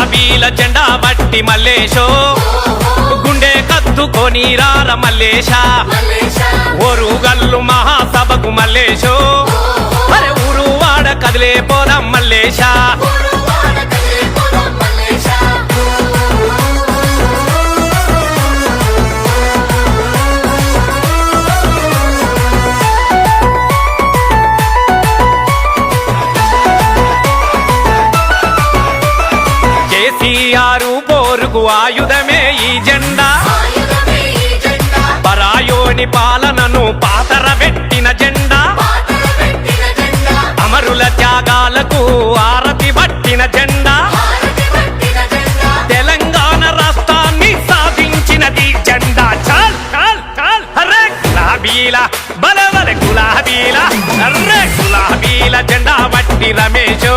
గులాబీల జెండా బట్టి మల్లేశో. గుండె కత్తుకొని రార మల్లేశ. ఓరుగల్లు మహాసభకు మల్లేశో. అరే ఊరు వాడ కదిలే పోదాం మల్లేశా. కేసీఆర్ పోరుకు ఆయుధమే ఈ జెండా. పరాయోని పాలనను పాతర పెట్టిన జెండా. అమరుల త్యాగాలకు ఆరతి పట్టిన జెండా. తెలంగాణ రాష్ట్రాన్ని సాధించినది జెండా. చాల్ చాల్ చాల్ హరే గులాబీల బలవల గులాబీల హరే గులాబీల జెండా పట్టి రమేషో